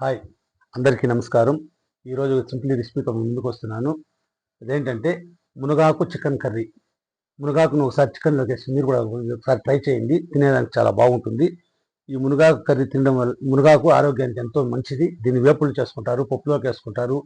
Hi అందరికీ నమస్కారం. ఈరోజు సింప్లీ రెసిపీతో ముందుకు వస్తున్నాను. అదేంటంటే మునగాకు చికెన్ కర్రీ. మునగాకును ఒకసారి చికెన్లోకి వేసి మీరు కూడా ఒకసారి ట్రై చేయండి తినేదానికి చాలా బాగుంటుంది. ఈ మునగాకు కర్రీ తినడం వల్ల మునగాకు ఆరోగ్యానికి ఎంతో మంచిది. దీన్ని వేపులు చేసుకుంటారు పప్పులోకి వేసుకుంటారు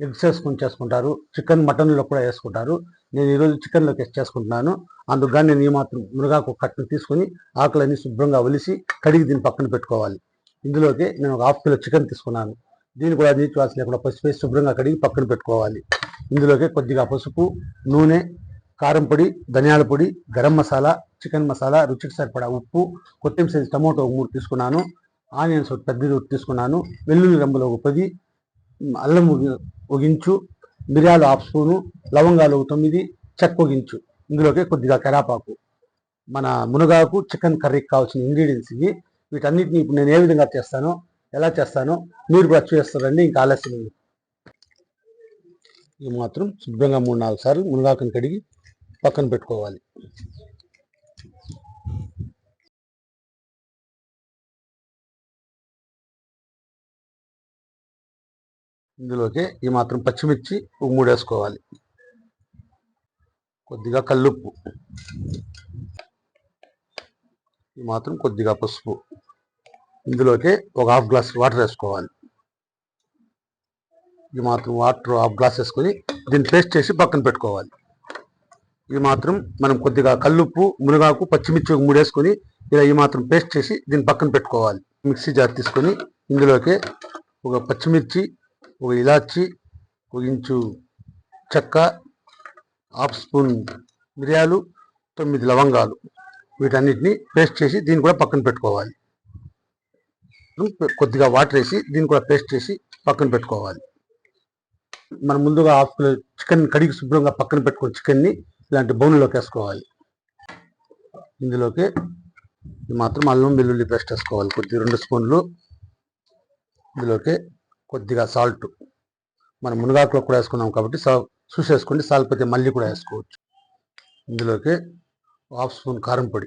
ఎగ్స్ వేసుకొని చేసుకుంటారు చికెన్ మటన్లో కూడా వేసుకుంటారు. నేను ఈరోజు చికెన్లోకి వేసి చేసుకుంటున్నాను. అందుకు నేను ఈ మాత్రం మునగాకు కట్టను తీసుకొని ఆకులన్నీ శుభ్రంగా ఒలిసి కడిగి దీన్ని పక్కన పెట్టుకోవాలి. ఇందులోకి నేను ఒక హాఫ్ కిలో చికెన్ తీసుకున్నాను. దీన్ని కూడా నీటి వాసన లేకుండా పసుపు వేసి శుభ్రంగా కడిగి పక్కన పెట్టుకోవాలి. ఇందులోకి కొద్దిగా పసుపు నూనె కారం పొడి ధనియాల పొడి గరం మసాలా చికెన్ మసాలా రుచికి సరిపడా ఉప్పు కొత్తిమీర సైజు టమోటో ఒక మూడు తీసుకున్నాను. ఆనియన్స్ ఒక పెద్దది ఒకటి తీసుకున్నాను. వెల్లుల్లి రంగులో ఒక పది అల్లం ఒగించు ఒక ఇంచు మిరియాలు హాఫ్ స్పూను లవంగాలు ఒక తొమ్మిది చెక్క ఒక ఇంచు. ఇందులోకి కొద్దిగా కరాపాకు. మన మునగాకు చికెన్ కర్రీకి కావాల్సిన ఇంగ్రీడియంట్స్ ఇవి. వీటన్నిటిని ఇప్పుడు నేను ఏ విధంగా చేస్తానో ఎలా చేస్తానో మీరు కూడా చేస్తారండి ఇంకా ఆలస్యం ఉంది ఇది మాత్రం శుభ్రంగా మూడు నాలుగు సార్లు మునగాకుని కడిగి పక్కన పెట్టుకోవాలి. ఇందులోకి ఈ మాత్రం పచ్చిమిర్చి ఉప్పు మూడు వేసుకోవాలి. కొద్దిగా కల్లుప్పు. ఈ మాత్రం కొద్దిగా పసుపు. ఇందులోకి ఒక హాఫ్ గ్లాస్ వాటర్ వేసుకోవాలి. ఈ మాత్రం వాటర్ హాఫ్ గ్లాస్ వేసుకొని దీన్ని పేస్ట్ చేసి పక్కన పెట్టుకోవాలి. ఈ మాత్రం మనం కొద్దిగా కల్లుప్పు మునగాకు పచ్చిమిర్చి మూడేసుకొని ఇలా ఈ మాత్రం పేస్ట్ చేసి దీన్ని పక్కన పెట్టుకోవాలి. మిక్సీ జార్ తీసుకొని ఇందులోకి ఒక పచ్చిమిర్చి ఒక ఇలాచి ఒక ఇంచు చెక్క హాఫ్ స్పూన్ మిరియాలు తొమ్మిది లవంగాలు వీటన్నిటిని పేస్ట్ చేసి దీన్ని కూడా పక్కన పెట్టుకోవాలి. కొద్దిగా వాటర్ వేసి దీన్ని కూడా పేస్ట్ చేసి పక్కన పెట్టుకోవాలి. మనం ముందుగా హాఫ్ కిలో చికెన్ కడిగి శుభ్రంగా పక్కన పెట్టుకున్న చికెన్ని ఇలాంటి బౌన్లోకి వేసుకోవాలి. ఇందులోకి మాత్రం అల్లం వెల్లుల్లి పేస్ట్ వేసుకోవాలి. కొద్దిగా రెండు స్పూన్లు. ఇందులోకి కొద్దిగా సాల్ట్. మనం మునగాకులో కూడా వేసుకున్నాం కాబట్టి సా చూసేసుకోండి సాల్పోతే మళ్ళీ కూడా వేసుకోవచ్చు. ఇందులోకి హాఫ్ స్పూన్ కారం పొడి.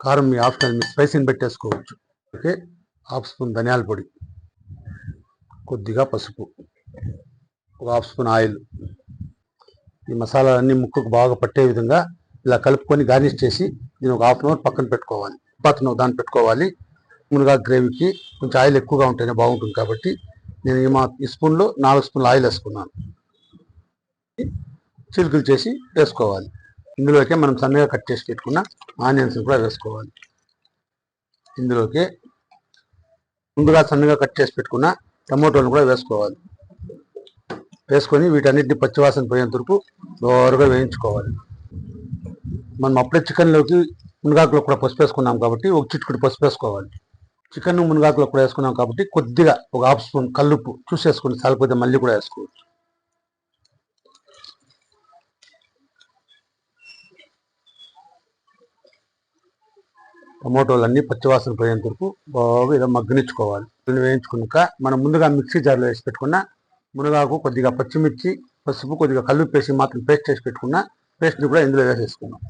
కారం మీ ఆప్షనల్ మీ స్పైసీని పెట్టేసుకోవచ్చు. ఓకే? హాఫ్ స్పూన్ ధనియాల పొడి. కొద్దిగా పసుపు. ఒక హాఫ్ స్పూన్ ఆయిల్. ఈ మసాలాలన్నీ ముక్కకు బాగా పట్టే విధంగా ఇలా కలుపుకొని గార్నిష్ చేసి దీన్ని ఒక హాఫ్ అన్ అవర్ పక్కన పెట్టుకోవాలి. పక్కన దాన్ని పెట్టుకోవాలి. మునగా గ్రేవీకి కొంచెం ఆయిల్ ఎక్కువగా ఉంటేనే బాగుంటుంది కాబట్టి నేను ఈ మా ఈ స్పూన్లో నాలుగు స్పూన్లు ఆయిల్ వేసుకున్నాను. చిలుకలు చేసి వేసుకోవాలి. ఇందులోకే మనం సన్నగా కట్ చేసి పెట్టుకున్న ఆనియన్స్ కూడా వేసుకోవాలి. ఇందులోకి ముందుగా సన్నగా కట్ చేసి పెట్టుకున్న టమోటోలను కూడా వేసుకోవాలి. వేసుకొని వీటన్నిటిని పచ్చివాసన పోయేంత వరకు దోరగా వేయించుకోవాలి. మనం అప్పుడే చికెన్లోకి మునగాకులో కూడా పసుపు వేసుకున్నాం కాబట్టి ఒక చిట్టుకుడు పసుపు వేసుకోవాలి. చికెన్ మునగాకులో కూడా వేసుకున్నాం కాబట్టి కొద్దిగా ఒక హాఫ్ స్పూన్ కల్లుప్పు చూసేసుకుని సాలిపోతే మళ్ళీ కూడా వేసుకోవచ్చు. టమోటోలు అన్ని పచ్చివాసన పోయేంత వరకు బాగా ఇలా మగ్గనిచ్చుకోవాలి. దీన్ని వేయించుకున్నాక మనం ముందుగా మిక్సీ జార్లో వేసి పెట్టుకున్న మునగాకు కొద్దిగా పచ్చిమిర్చి పసుపు కొద్దిగా కల్లుప్పు పేసి మాత్రం పేస్ట్ చేసి పెట్టుకున్న పేస్ట్ని కూడా ఇందులో వేసేసుకున్నాం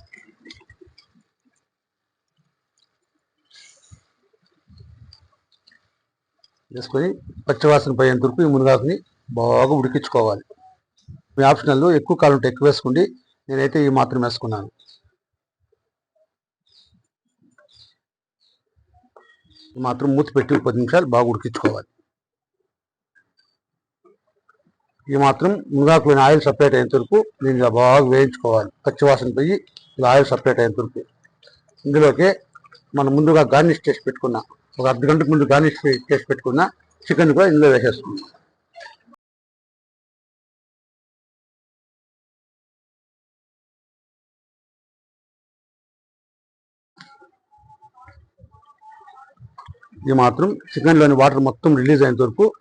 వేసుకొని పచ్చివాసన పోయేంత వరకు ఈ మునగాకుని బాగా ఉడికించుకోవాలి. మీ ఆప్షనల్లో ఎక్కువ కాలం ఉంటే ఎక్కువ వేసుకోండి. నేనైతే ఈ మాత్రం వేసుకున్నాను ఈ మాత్రం మూత పెట్టి పది నిమిషాలు బాగా ఉడికించుకోవాలి. ఇది మాత్రం మునగాకులోని ఆయిల్ సపరేట్ అయిన వరకు దీన్ని ఇలా బాగా వేయించుకోవాలి. పచ్చివాసన పోయి ఇలా ఆయిల్ సపరేట్ అయిన వరకు. ఇందులోకి మనం ముందుగా గార్నిష్ చేసి పెట్టుకున్న ఒక అర్ధ గంటకు ముందు గార్నిష్ చేసి పెట్టుకున్న చికెన్ కూడా ఇందులో వేసేసుకున్నాం ఇది మాత్రం చికెన్లోని వాటర్ మొత్తం రిలీజ్ అయిన వరకు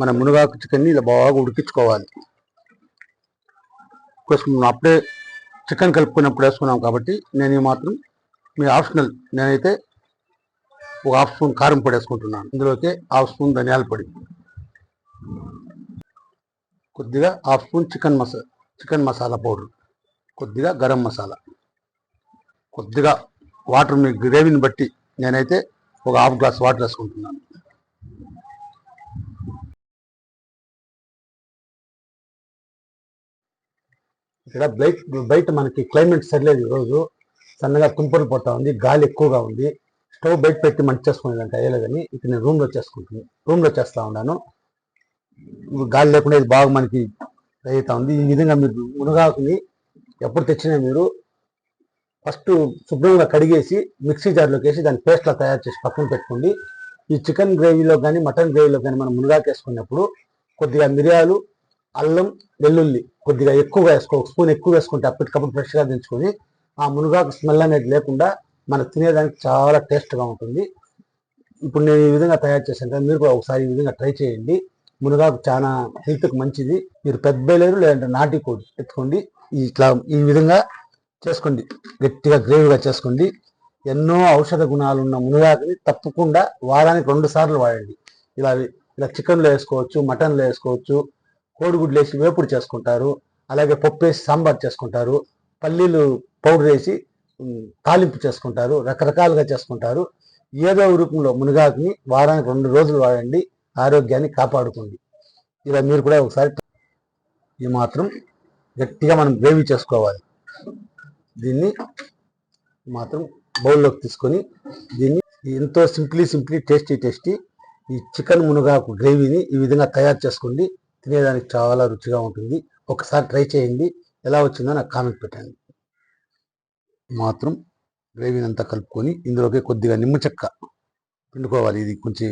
మన మునగాకు చికెన్ని ఇలా బాగా ఉడికించుకోవాలి. వేసుకున్నాం అప్పుడే చికెన్ కలుపుకున్నప్పుడు వేసుకున్నాం కాబట్టి నేను ఈ మాత్రం మీ ఆప్షనల్ నేనైతే ఒక హాఫ్ స్పూన్ కారం పొడి వేసుకుంటున్నాను. ఇందులోకి హాఫ్ స్పూన్ ధనియాల పొడి. కొద్దిగా హాఫ్ స్పూన్ చికెన్ మసా చికెన్ మసాలా పౌడర్. కొద్దిగా గరం మసాలా. కొద్దిగా వాటర్ మీ గ్రేవీని బట్టి నేనైతే ఒక హాఫ్ గ్లాస్ వాటర్ వేసుకుంటున్నాను. ఇక్కడ బయట బయట మనకి క్లైమేట్ సరిలేదు ఈరోజు. సన్నగా కుంపలు పోతా ఉంది గాలి ఎక్కువగా ఉంది. స్టవ్ బయట పెట్టి మంచి చేసుకునేదంటే అయ్యలేదని ఇక్కడ నేను రూమ్లో చేసుకుంటున్నాను రూమ్లో చేస్తూ ఉన్నాను. గాలి లేకుండా ఇది బాగా మనకి అవుతా ఉంది. ఈ విధంగా మీరు మునగాకుని ఎప్పుడు తెచ్చినా మీరు ఫస్ట్ శుభ్రంగా కడిగేసి మిక్సీ జార్లోకి వేసి దాని పేస్ట్లా తయారు చేసి పక్కన పెట్టుకోండి. ఈ చికెన్ గ్రేవీలో కానీ మటన్ గ్రేవీలో కానీ మనం మునగాకు వేసుకున్నప్పుడు కొద్దిగా మిరియాలు అల్లం వెల్లుల్లి కొద్దిగా ఎక్కువగా వేసుకో ఒక స్పూన్ ఎక్కువ వేసుకుంటే అప్పటికప్పుడు ఫ్రెష్గా దించుకొని ఆ మునగాకు స్మెల్ అనేది లేకుండా మనం తినేదానికి చాలా టేస్ట్గా ఉంటుంది. ఇప్పుడు నేను ఈ విధంగా తయారు చేశాను మీరు కూడా ఒకసారి ఈ విధంగా ట్రై చేయండి. మునగాకు చాలా హెల్త్కి మంచిది. మీరు పెద్ద బయలేరు లేదంటే నాటి కోడి ఎత్తుకోండి. ఇట్లా ఈ విధంగా చేసుకోండి. గట్టిగా గ్రేవీగా చేసుకోండి. ఎన్నో ఔషధ గుణాలు ఉన్న మునగాకుని తప్పకుండా వారానికి రెండు సార్లు వాడండి. ఇలా ఇలా చికెన్లో వేసుకోవచ్చు మటన్లో వేసుకోవచ్చు కోడిగుడ్లు వేసి వేపుడు చేసుకుంటారు అలాగే పప్పు వేసి సాంబార్ చేసుకుంటారు పల్లీలు పౌడర్ వేసి తాలింపు చేసుకుంటారు రకరకాలుగా చేసుకుంటారు. ఏదో రూపంలో మునగాకుని వారానికి రెండు రోజులు వాడండి ఆరోగ్యాన్ని కాపాడుకోండి. ఇలా మీరు కూడా ఒకసారి ఇది మాత్రం గట్టిగా మనం గ్రేవీ చేసుకోవాలి. దీన్ని మాత్రం బౌల్లోకి తీసుకొని దీన్ని ఎంతో సింప్లీ సింప్లీ టేస్టీ టేస్టీ ఈ చికెన్ మునగాకు గ్రేవీని ఈ విధంగా తయారు చేసుకోండి. తినేదానికి చాలా రుచిగా ఉంటుంది. ఒకసారి ట్రై చేయండి. ఎలా వచ్చిందో నాకు కామెంట్ పెట్టండి. మాత్రం గ్రేవీని అంతా కలుపుకొని ఇందులోకి కొద్దిగా నిమ్మ చెక్క పిండుకోవాలి. ఇది కొంచెం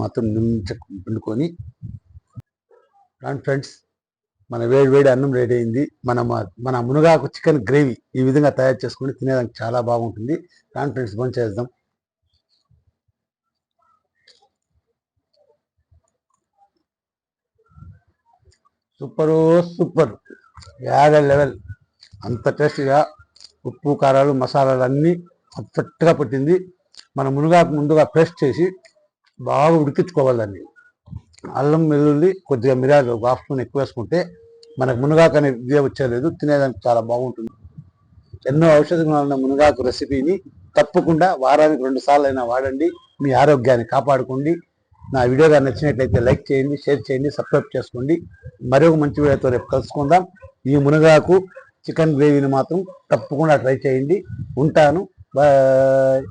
మాత్రం నిమ్మ చెక్క పిండుకొని రాండి ఫ్రెండ్స్ మన వేడి వేడి అన్నం రెడీ అయింది. మన మన మునగాకు చికెన్ గ్రేవీ ఈ విధంగా తయారు చేసుకుని తినేదానికి చాలా బాగుంటుంది. కాన్ఫిడెన్స్ బంద్ చేద్దాం. Super super. యాడ లెవెల్. అంత టేస్టీగా ఉప్పు కారాలు మసాలాలు అన్నీ పర్ఫెక్ట్గా పట్టింది. మన మునగాకు ముందుగా పేస్ట్ చేసి బాగా ఉడికించుకోవాలి దాన్ని. అల్లం వెల్లుల్లి కొద్దిగా మిరియాలు ఒక హాఫ్ స్పూన్ ఎక్కువ వేసుకుంటే మనకు మునగాకు అనే ఇదే వచ్చేలేదు తినేదానికి చాలా బాగుంటుంది. ఎన్నో ఔషధ గుణాలున్న మునగాకు రెసిపీని తప్పకుండా వారానికి రెండు సార్లు అయినా వాడండి మీ ఆరోగ్యాన్ని కాపాడుకోండి. నా వీడియో కానీ నచ్చినట్లయితే లైక్ చేయండి షేర్ చేయండి సబ్స్క్రైబ్ చేసుకోండి. మరొక మంచి వీడియోతో రేపు కలుసుకుందాం. ఈ మునగాకు చికెన్ గ్రేవీని మాత్రం తప్పకుండా ట్రై చేయండి. ఉంటాను. బాయ్.